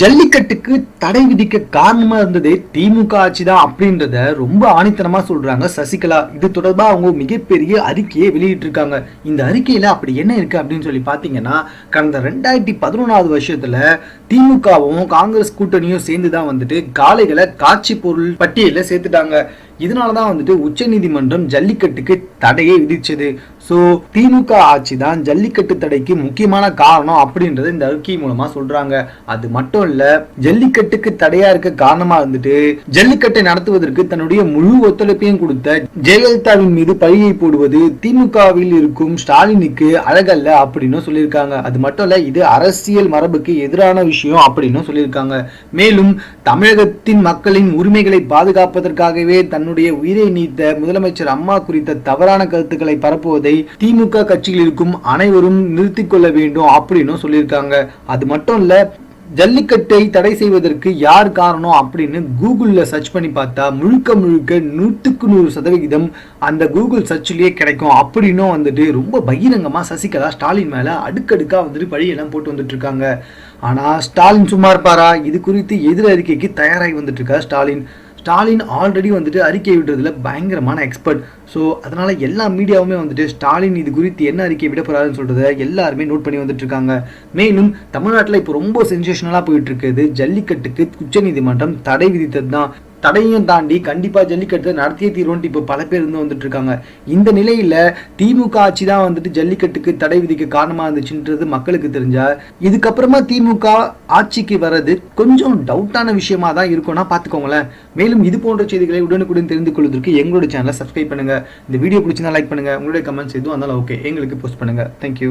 ஜல்லிக்கட்டுக்கு தடை விதிக்க காரணமா இருந்ததே திமுக ஆட்சி தான் அப்படின்றத ரொம்ப ஆணித்தனமா சொல்றாங்க சசிகலா. இது தொடர்பா அவங்க மிகப்பெரிய அறிக்கையை வெளியிட்டிருக்காங்க. இந்த அறிக்கையில அப்படி என்ன இருக்கு அப்படின்னு சொல்லி பாத்தீங்கன்னா கடந்த ரெண்டாயிரத்தி பதினொன்றாவது வருஷத்துல திமுகவும் காங்கிரஸ் கூட்டணியும் சேர்ந்து தான் வந்துட்டு காளைகளை காட்சி பொருள் பட்டியலில் சேர்த்துட்டாங்க. இதனால தான் வந்துட்டு உச்சநீதிமன்றம் ஜல்லிக்கட்டுக்கு தடையை விதிச்சது. ஸோ திமுக ஆட்சி தான் ஜல்லிக்கட்டு தடைக்கு முக்கியமான காரணம் அப்படின்றத இந்த அறிக்கை மூலமா சொல்றாங்க. அது மட்டும் இல்ல ஜல்லிக்கட்டுக்கு தடையா இருக்க காரணமா இருந்துட்டு ஜல்லிக்கட்டை நடத்துவதற்கு தன்னுடைய முழு ஒத்துழைப்பையும் கொடுத்த ஜெயலலிதாவின் மீது பழியை போடுவது திமுகவில் இருக்கும் ஸ்டாலினுக்கு அழகல்ல அப்படின்னு சொல்லியிருக்காங்க. அது மட்டும் இல்ல இது அரசியல் மரபுக்கு எதிரான விஷயம் அப்படின்னு சொல்லியிருக்காங்க. மேலும் தமிழகத்தின் மக்களின் உரிமைகளை பாதுகாப்பதற்காகவே தன்னுடைய உயிரை நீத்த முதலமைச்சர் அம்மா குறித்த தவறான கருத்துக்களை பரப்புவதை திமுக கட்சியில் இருக்கும் அனைவரும் நிறுத்திக் கொள்ள வேண்டும் அப்படின்னு சொல்லியிருக்காங்க. அது மட்டும் இல்ல ஜல்லிக்கட்டை தடை செய்வதற்கு யார் காரணம் அப்படின்னு கூகுள்ல சர்ச் பண்ணி பார்த்தா முழுக்க முழுக்க நூற்றுக்கு நூறு சதவிகிதம் அந்த கூகுள் சர்ச்லயே கிடைக்கும் அப்படின்னும் வந்துட்டு ரொம்ப பகிரங்கமா சசிகலா ஸ்டாலின் மேல அடுக்கடுக்கா வந்துட்டு பழியெல்லாம் போட்டு வந்துட்டு இருக்காங்க. ஆனா ஸ்டாலின் சும்மா இருப்பாரா? இது குறித்து எதிர் அறிக்கைக்கு தயாராகி வந்துட்டு இருக்கார் ஸ்டாலின். ஸ்டாலின் ஆல்ரெடி வந்துட்டு அறிக்கை விடுறதுல பயங்கரமான எக்ஸ்பர்ட் ஸோ அதனால எல்லா மீடியாவுமே வந்துட்டு ஸ்டாலின் இது குறித்து என்ன அறிக்கை விட போகிறாருன்னு சொல்கிறத எல்லாருமே நோட் பண்ணி வந்துட்டு இருக்காங்க. மேலும் தமிழ்நாட்டில் இப்போ ரொம்ப சென்சேஷனலாக போயிட்டு இருக்குது. ஜல்லிக்கட்டுக்கு உச்சநீதிமன்றம் தடை விதித்தது தான் தடையும் தாண்டி கண்டிப்பாக ஜல்லிக்கட்டு நடத்திய தீர்வுன்ட்டு இப்போ பல பேர் இருந்து வந்துட்டு இருக்காங்க. இந்த நிலையில் திமுக ஆட்சி தான் வந்துட்டு ஜல்லிக்கட்டுக்கு தடை விதிக்க காரணமாக இருந்துச்சுன்றது மக்களுக்கு தெரிஞ்சா இதுக்கப்புறமா திமுக ஆட்சிக்கு வர்றது கொஞ்சம் டவுட்டான விஷயமா தான் இருக்கும்னா பார்த்துக்கோங்களேன் மேலும் இது போன்ற செய்திகளை உடனுக்குடன் தெரிந்து கொள்வதற்கு எங்களோட சேனலை சப்ஸ்கிரைப் பண்ணுங்கள் இந்த வீடியோ பிடிச்சிருந்தா லைக் பண்ணுங்க. உங்களுடைய கமெண்ட்ஸ் எதுவும் இருந்தாலும் ஓகே எங்களுக்கு போஸ்ட் பண்ணுங்கள் தேங்க்யூ